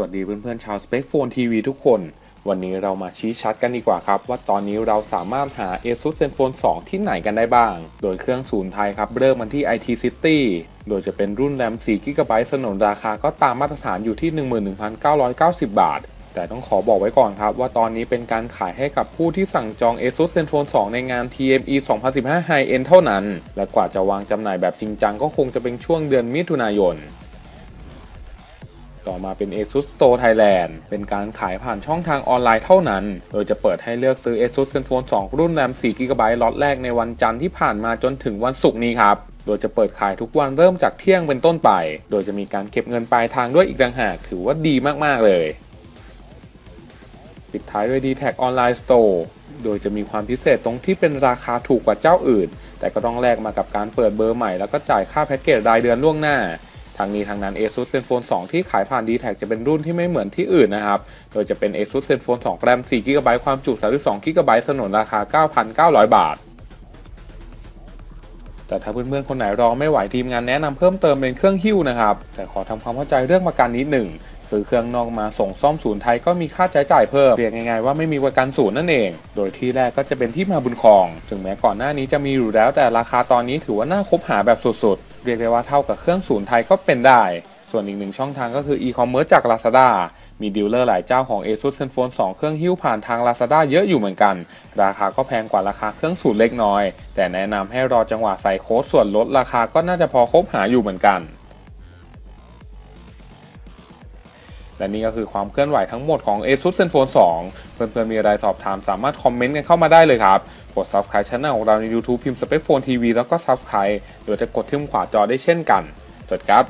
วัสดีเพื่อนๆชาว Spec Phone TV ทุกคน วันนี้เรามาชี้ชัดกันดีกว่าครับ ว่าตอนนี้เราสามารถหา ASUS ZenFone 2 ที่ไหนกันได้บ้าง โดยเครื่องศูนย์ไทยครับเริ่มมันที่ IT City โดยจะเป็นรุ่นแรม4 GB สนนราคาก็ตามมาตรฐานอยู่ที่ 11,990 บาท แต่ต้องขอบอกไว้ก่อนครับ ว่าตอนนี้เป็นการขายให้กับผู้ที่สั่งจอง ASUS ZenFone 2 ในงาน TME 2015 High End เท่านั้น และกว่าจะวางจำหน่ายแบบจริงจังก็คงจะเป็นช่วงเดือนมิถุนายน ต่อมาเป็น ASUS Store Thailand เป็นการขายผ่านช่องทางออนไลน์เท่านั้น โดยจะเปิดให้เลือกซื้อ ASUS ZenFone 2 รุ่นแรม 4 GB ล็อตแรกในวันจันทร์ที่ผ่านมาจนถึงวันศุกร์นี้ครับโดยจะเปิดขายทุกวันเริ่มจากเที่ยงเป็นต้นไป โดยจะมีการเก็บเงินปลายทางด้วยอีกต่างหาก ถือว่าดีมาก ๆ เลย ปิดท้ายด้วย d t แท Online Store โดยจะมีความพิเศษตรงที่เป็นราคาถูกกว่าเจ้าอื่น แต่ก็ต้องแลกมากับการเปิดเบอร์ใหม่แล้วก็จ่ายค่าแพ็กเกจรายเดือนล่วงหน้า ทางนี้ทางนั้น ASUS ZenFone 2 ที่ขายผ่าน d t แทจะเป็นรุ่นที่ไม่เหมือนที่อื่นนะครับ โดยจะเป็น ASUS ZenFone 2 แรม 4 GB ความจุ 32 GB สนนราคา 9,900 บาทแต่ถ้าเพื่อนๆคนไหนรอไม่ไหวทีมงานแนะนำเพิ่มเติมเป็นเครื่องหิ้วนะครับ แต่ขอทำความเข้าใจเรื่องประกันนิดหนึ่งซื้อเครื่องนอกมาส่งซ่อมศูนย์ไทยก็มีค่าใช้จ่ายเพิ่มเรียกง่ายๆว่าไม่มีประกันศูนย์นั่นเอง โดยที่แรกก็จะเป็นที่มาบุญคอง ถึงแม้ก่อนหน้านี้จะมีอยู่แล้วแต่ราคาตอนนี้ถือว่าน่าคบหาแบบสุดๆ เรียกได้ว่าเท่ากับเครื่องศูนย์ไทยก็เป็นได้ ส่วนอีกหนึ่งช่องทางก็คือ e-commerce จาก Lazada มีดีลเลอร์หลายเจ้าของ ASUS ZenFone 2 เครื่องหิ้วผ่านทาง Lazada เยอะอยู่เหมือนกัน ราคาก็แพงกว่าราคาเครื่องศูนย์เล็กน้อย แต่แนะนำให้รอจังหวะใส่โค้ดส่วนลดราคาก็น่าจะพอคบหาอยู่เหมือนกันและนี่ก็คือความเคลื่อนไหวทั้งหมดของ ASUS ZenFone 2 เพื่อนๆมีอะไรสอบถามสามารถคอมเมนต์กันเข้ามาได้เลยครับ กด Subscribe ช่องของเราใน YouTube พิมพ์ Spec Phone TV แล้วก็ Subscribe หรือจะกดที่มุมขวาจอได้เช่นกัน จดครับ